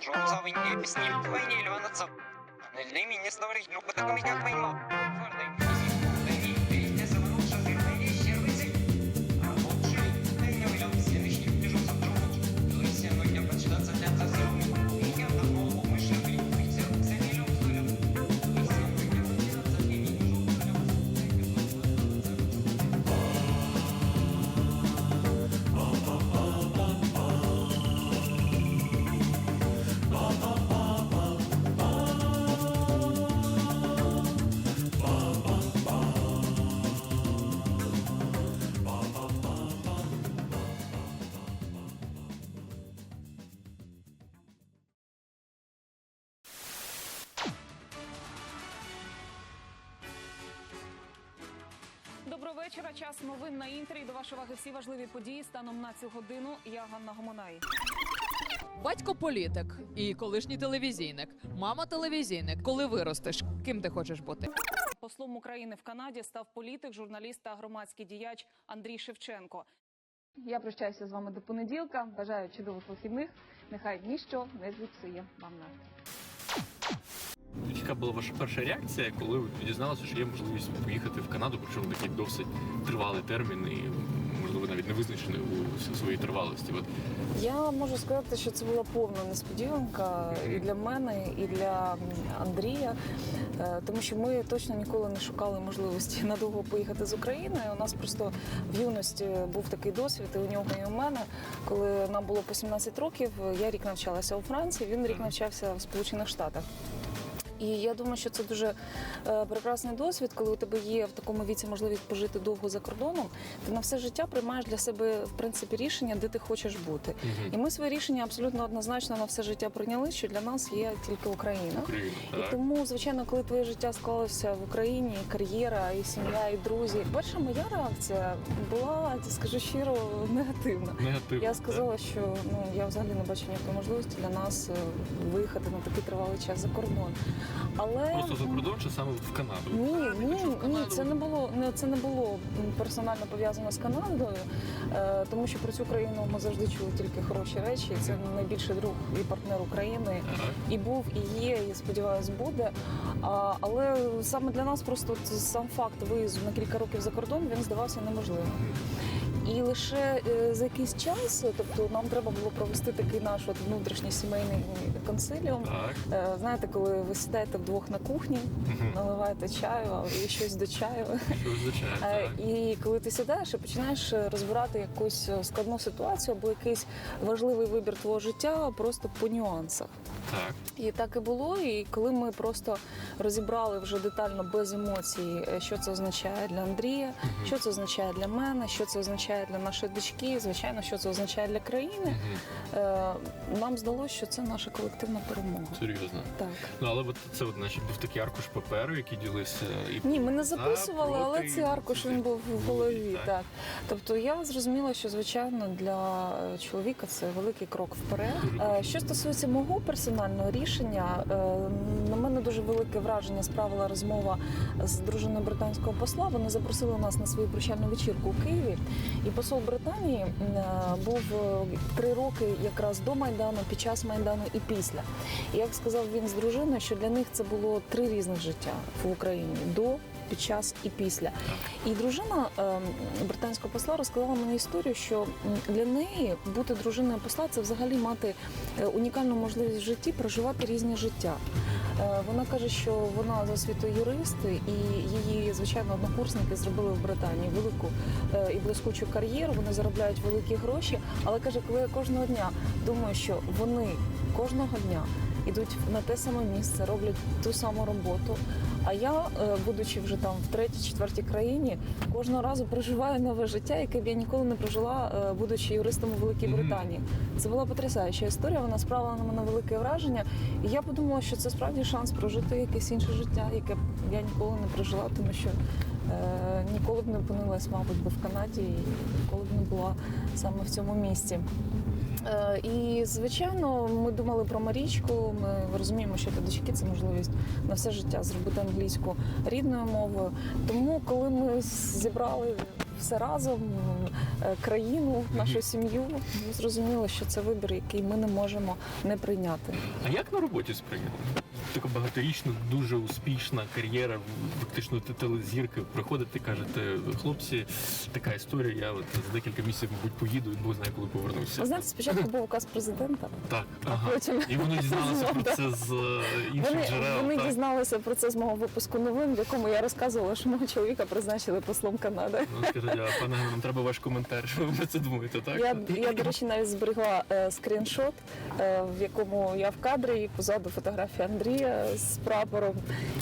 Жолзавын епісінен түвәйнейлі анатсап. Әлі министлары юқыдығы мекәк меймап. Доброго вечора. Час новин на інтері. До вашої уваги всі важливі події станом на цю годину. Я Ганна Гомонай. Батько політик і колишній телевізійник, мама телевізійник. Коли виростеш, ким ти хочеш бути? Послом України в Канаді став політик, журналіст та громадський діяч Андрій Шевченко. Я прощаюся з вами до понеділка. Бажаю чудових вихідних. Нехай ніщо не зіпсує вам настрій. Яка була ваша перша реакція, коли ви дізналися, що є можливість поїхати в Канаду, причому такий досить тривалий термін і можливо навіть не визначений у своїй тривалості. От Я можу сказати, що це була повна несподіванка і для мене, і для Андрія, Е, тому що ми точно ніколи не шукали можливості надовго поїхати з України. У нас просто в юності був такий досвід, і у нього і у мене, коли нам було по 17 років. Я рік навчалася у Франції, він рік навчався в Сполучених Штатах. І я думаю, що це дуже е, прекрасний досвід, коли у тебе є в такому віці можливість пожити довго за кордоном. Ти на все життя приймаєш для себе в принципі рішення, де ти хочеш бути. І ми своє рішення абсолютно однозначно на все життя прийняли, що для нас є тільки Україна. Україна, І тому, звичайно, коли твоє життя склалося в Україні, і кар'єра, і сім'я, і друзі, перша моя реакція була, скажу щиро, негативна. негативно. Я сказала, що ну я взагалі не бачу ніякої можливості для нас е, виїхати на такий тривалий час за кордон. Але просто за кордон чи саме в Канаду? ні, ні, ні, це не було не це не було персонально пов'язано з Канадою, е, тому що про цю країну ми завжди чули тільки хороші речі. Це найбільший друг і партнер України. І був, і є, і сподіваюсь, буде. А, але саме для нас просто сам факт виїзду на кілька років за кордон він здавався неможливим. І лише е, за якийсь час, тобто нам треба було провести такий наш от внутрішній сімейний консиліум. Так. Е, Знаєте, коли ви сидаєте вдвох на кухні, наливаєте чаю і щось до чаю. Що означає? Е, Так. І коли ти сідаєш і починаєш розбирати якусь складну ситуацію або якийсь важливий вибір твого життя просто по нюансах. Так. І так і було. І коли ми просто розібрали вже детально без емоцій, е, що це означає для Андрія, що це означає для мене, що це означає для нашої дочки, звичайно, що це означає для країни. е, Нам здалося, що це наша колективна перемога. Серйозно. Так. Ну але от це от, значить, був такий аркуш паперу, який ділився і Ні, ми не за, записували, але цей аркуш він був в голові. Так. Так. Тобто я зрозуміла, що звичайно для е, чоловіка це великий крок вперед. Що стосується мого персонального рішення, на мене дуже велике враження справила розмова з дружиною британського посла. Вони запросили нас на свою прощальну вечірку у Києві. І посол Британії е, був е, три роки якраз до майдану, під час майдану і після. І як сказав він з дружиною, що для них це було три різних життя в Україні до. Під час і після. І дружина е, британського посла розказала мені історію, що для неї бути дружиною посла це взагалі мати е, унікальну можливість в житті проживати різні життя. Е, Вона каже, що вона за освітою юрист, і її, звичайно, однокурсники зробили в Британії велику е, і блискучу кар'єру. Вони заробляють великі гроші. Але каже, коли я кожного дня думаю, що вони кожного дня ідуть на те саме місце, роблять ту саму роботу. А я, е, будучи вже там в третій, четвертій країні, кожного разу проживаю нове життя, яке б я ніколи не прожила, е, будучи юристом у Великій. Британії. Це була потрясаюча історія. Вона справила на мене велике враження. І я подумала, що це справді шанс прожити якесь інше життя, яке б я ніколи не прожила, тому що е, ніколи б не опинилась, мабуть, би в Канаді і ніколи б не була саме в цьому місці. Е, І звичайно, ми думали про Марічку. Ми розуміємо, що для дочки це можливість на все життя зробити англійську рідною мовою. Тому, коли ми зібрали все разом, е, країну, нашу сім'ю, ми зрозуміли, що це вибір, який ми не можемо не прийняти. А як на роботі сприйняли? Така багаторічна, дуже успішна кар'єра, фактично ти телезірки. Приходите, кажете, хлопці, така історія. Я от за декілька місяців, мабуть, поїду і Бог знає, коли повернуся. Ви знаєте, спочатку був указ президента, Так, ага. потім І вони дізналися про це з е, інших Вони, джерел. вони так? дізналися про це з мого випуску новин, в якому я розказувала, що мого чоловіка призначили послом Канади. Ну, скажіть, а пане нам треба ваш коментар. Що ви про це думаєте, так? Я, я до речі, навіть зберегла е, скріншот, е, в якому я в кадрі, і позаду фотографія Андрія з прапором.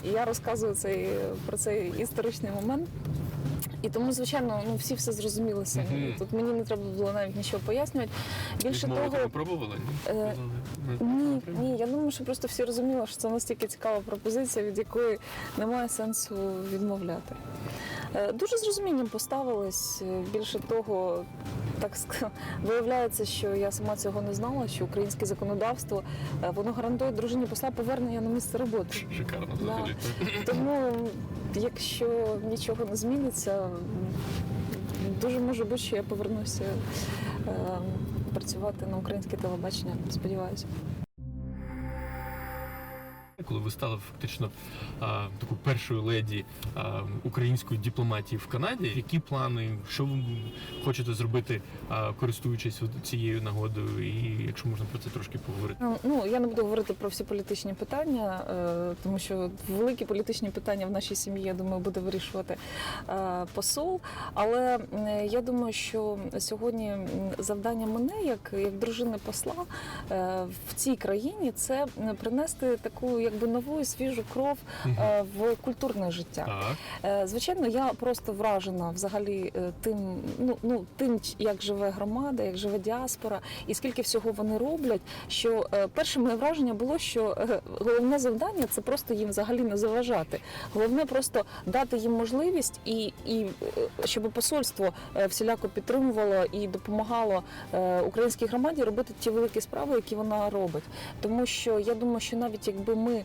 І я розказую цей, про цей історичний момент. І тому, звичайно, ну всі все зрозуміли самі. Мгм. Тут мені не треба було навіть нічого пояснювати. Більше Відмовити того, ви пробували? Е, Ні, ні, я думаю, що просто всі розуміли, що це настільки цікава пропозиція, від якої немає сенсу відмовляти. Е, Дуже з розумінням поставились. Е, Більше того, так виявляється, що я сама цього не знала, що українське законодавство е, воно гарантує дружині посла повернення на місце роботи. Шикарно взагалі. так. Тому, якщо нічого не зміниться, дуже може бути, що я повернуся працювати на українське телебачення. Сподіваюся. Коли ви стали фактично а, таку першою леді а, української дипломатії в Канаді, які плани, що ви хочете зробити, а, користуючись цією нагодою, і якщо можна про це трошки поговорити? Ну, Ну я не буду говорити про всі політичні питання, е, тому що великі політичні питання в нашій сім'ї, я думаю, буде вирішувати е, посол. Але е, я думаю, що сьогодні завдання мене, як, як дружини посла е, в цій країні, це принести таку якби нову і свіжу кров е, в культурне життя. Е, Звичайно, я просто вражена взагалі е, тим, ну, ну тим, як живе громада, як живе діаспора, і скільки всього вони роблять. Що е, перше моє враження було, що е, головне завдання це просто їм взагалі не заважати. Головне просто дати їм можливість і, і е, щоб посольство е, всіляко підтримувало і допомагало е, українській громаді робити ті великі справи, які вона робить. Тому що я думаю, що навіть якби ми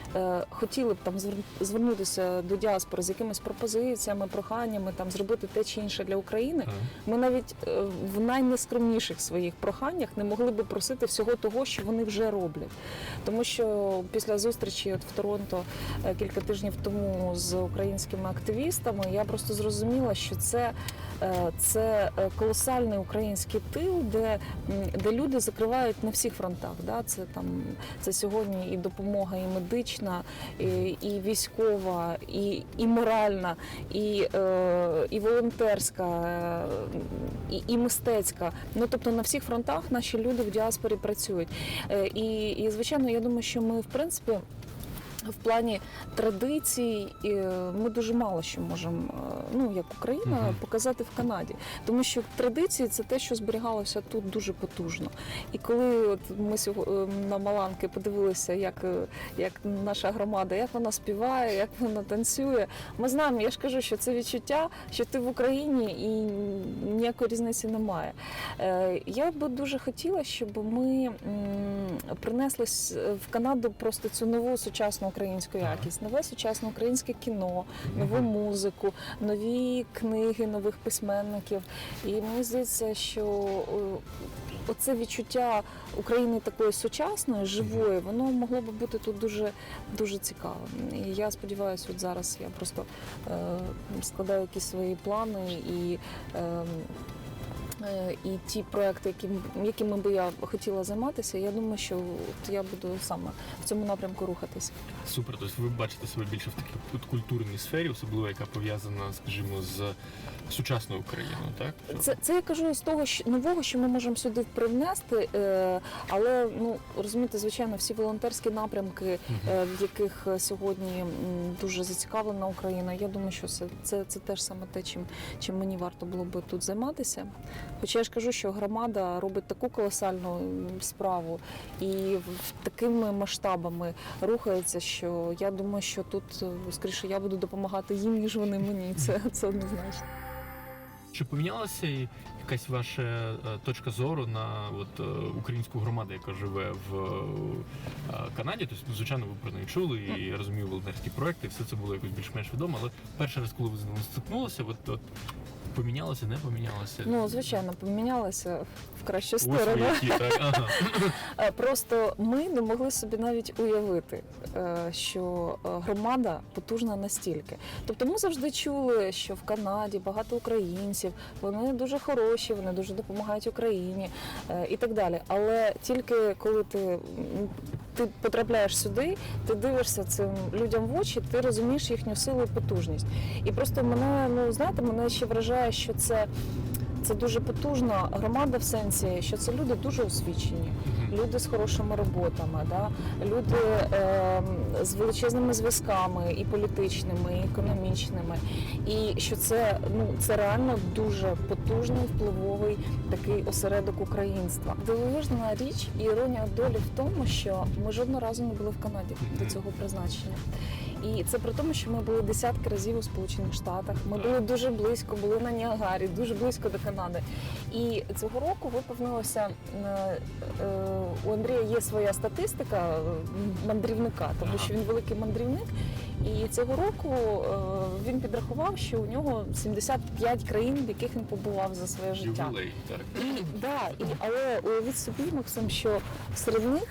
хотіли б там звернутися до діаспори з якимись пропозиціями, проханнями, там зробити те чи інше для України. Ми навіть е, в найнескромніших своїх проханнях не могли би просити всього того, що вони вже роблять. Тому що після зустрічі от в Торонто е, кілька тижнів тому з українськими активістами я просто зрозуміла, що це, е, це е, колосальний український тил, де, де люди закривають на всіх фронтах. Да? Це там це сьогодні і допомога, і медична, і, і військова, і, і моральна, і, е, і волонтерська, е, і, і мистецька. Ну тобто на всіх фронтах наші люди в діаспорі працюють. Е, і, і звичайно, я думаю, що ми в принципі. В плані традицій е, ми дуже мало що можемо, е, ну як Україна, Мгм. показати в Канаді, тому що традиції це те, що зберігалося тут дуже потужно. І коли от ми сього- е, на Маланки подивилися, як, як наша громада, як вона співає, як вона танцює, ми знаємо, я ж кажу, що це відчуття, що ти в Україні і ніякої різниці немає. Я би дуже хотіла, щоб ми принесли в Канаду просто цю нову сучасну українську якість, нове сучасне українське кіно, нову музику, нові книги нових письменників. І мені здається, що е, оце відчуття України такої сучасної, живої, воно могло би бути тут дуже дуже цікавим. І я сподіваюся, от зараз я просто е, складаю якісь свої плани і. Е, е, І ті проекти, яким, якими би я хотіла займатися, я думаю, що от я буду саме в цьому напрямку рухатись. Супер. Тобто ви бачите себе більше в такій от культурній сфері, особливо яка пов'язана, скажімо, з сучасною Україною, так? Це, це я кажу з того що, нового, що ми можемо сюди привнести. Е, але ну розумієте, звичайно, всі волонтерські напрямки, е, в яких е, сьогодні дуже зацікавлена Україна. Я думаю, що це, це, це теж саме те, чим, чим мені варто було би тут займатися. Хоча я ж кажу, що громада робить таку колосальну справу і такими масштабами рухається, що я думаю, що тут е, скоріше я буду допомагати їм, ніж вони мені. Це, це однозначно. Чи помінялася якась ваша е, точка зору на от, е, українську громаду, яка живе в е, Канаді? Тобто, ну, звичайно, ви про неї чули, і я розумію волонтерські проекти, все це було якось більш-менш відомо. Але перший раз, коли ви з ними стикнулися, от, от помінялося, не помінялося? Ну, звичайно, помінялися в кращу Ось сторону. які, так? Ага. Просто ми не могли собі навіть уявити, що громада потужна настільки. Тобто ми завжди чули, що в Канаді багато українців, вони дуже хороші, вони дуже допомагають Україні е, і так далі. Але тільки коли ти, ти потрапляєш сюди, ти дивишся цим людям в очі, ти розумієш їхню силу і потужність. І просто мене, ну знаєте, мене ще вражає, що це. Це дуже потужна громада в сенсі, що це люди дуже освічені. Люди з хорошими роботами, да? люди е, з величезними зв'язками і політичними, і економічними. І що це ну це реально дуже потужний впливовий такий осередок українства. Дивовижна річ і іронія долі в тому, що ми жодного разу не були в Канаді до цього призначення. І це при тому, що ми були десятки разів у Сполучених Штатах. Ми були дуже близько, були на Ніагарі, дуже близько до Канади. І цього року виповнилося е, е, у Андрія є своя статистика мандрівника, тому що він великий мандрівник. І цього року е, він підрахував, що у нього 75 країн, в яких він побував за своє життя. Так. І, да, і, але уявіть собі, Максим, що серед них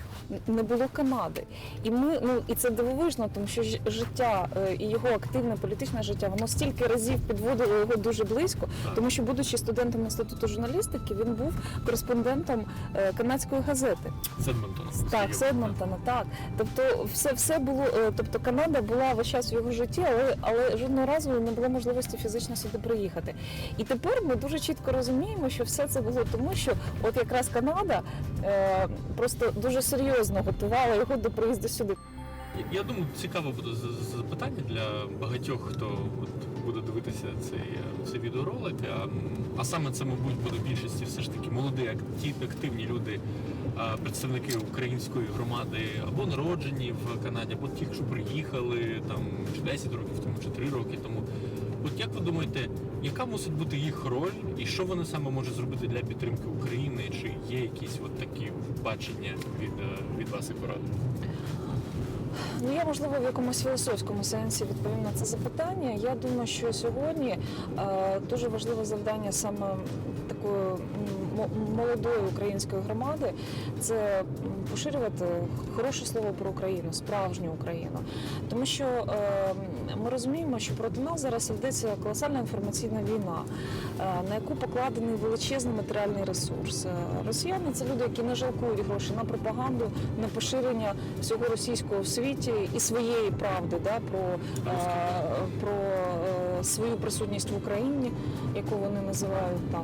не було Канади. І ми ну і це дивовижно, тому що життя е, і його активне політичне життя воно стільки разів підводило його дуже близько, тому що, будучи студентом інституту журналістики, він був кореспондентом е, канадської газети. З Едмонтона. Так, з Едмонтона, так. Тобто, все, все було. Тобто Канада була весь час в його житті, але, але жодного разу не було можливості фізично сюди приїхати. І тепер ми дуже чітко розуміємо, що все це було тому, що от якраз Канада е, просто дуже серйозно готувала його до приїзду сюди. Я- думаю, цікаво буде запитання для багатьох, хто буде дивитися цей, цей відеоролик. А, а саме це, мабуть, буде більшості все ж таки молоді, акті- активні люди, представники української громади або народжені в Канаді, або ті, що приїхали там чи 10 років тому, чи 3 роки тому. От як ви думаєте, яка мусить бути їх роль, і що вони саме можуть зробити для підтримки України? Чи є якісь от такі бачення від, е, від вас і поради? Ну, я можливо в якомусь філософському сенсі відповім на це запитання. Я думаю, що сьогодні е, дуже важливе завдання саме такої молодої української громади це поширювати хороше слово про Україну, справжню Україну. Тому що е, ми розуміємо, що проти нас зараз ведеться колосальна інформаційна війна, е, на яку покладений величезний матеріальний ресурс. Е, Росіяни це люди, які не жалкують грошей на пропаганду, на поширення всього російського в світі і своєї правди, да, про, про свою присутність в Україні, яку вони називають там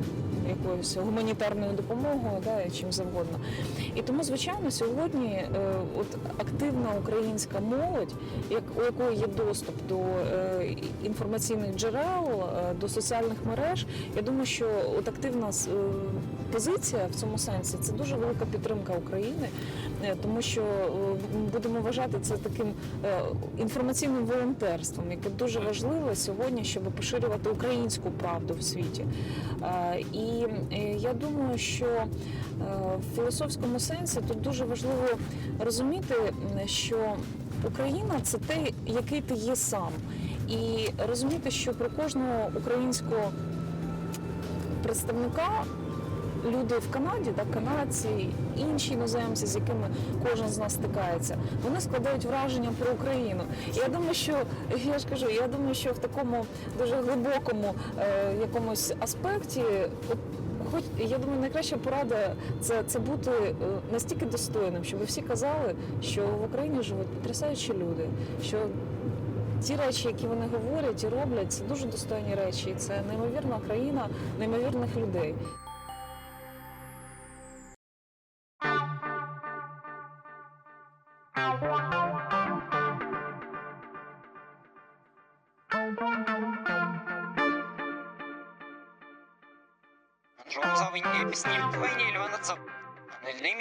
якоюсь гуманітарною допомогою, да, чим завгодно. І тому, звичайно, сьогодні е, от активна українська молодь, у якої є доступ до е, інформаційних джерел, е, до соціальних мереж, я думаю, що от активна позиція в цьому сенсі це дуже велика підтримка України, е, тому що е, будемо вважати це таким е, інформаційним волонтерством, яке дуже важливе сьогодні, щоб поширювати українську правду в світі. І я думаю, що в філософському сенсі тут дуже важливо розуміти, що Україна це те, який ти є сам, і розуміти, що про кожного українського представника. Люди в Канаді, так, канадці, інші іноземці, з якими кожен з нас стикається, вони складають враження про Україну. І я думаю, що я ж кажу, я думаю, що в такому дуже глибокому е, якомусь аспекті, хоч я думаю, найкраща порада це, це бути е, настільки достойним, щоб всі казали, що в Україні живуть потрясаючі люди, що ті речі, які вони говорять і роблять, це дуже достойні речі. Це неймовірна країна, неймовірних людей. Что за войне, с ним войне или он отцом? Для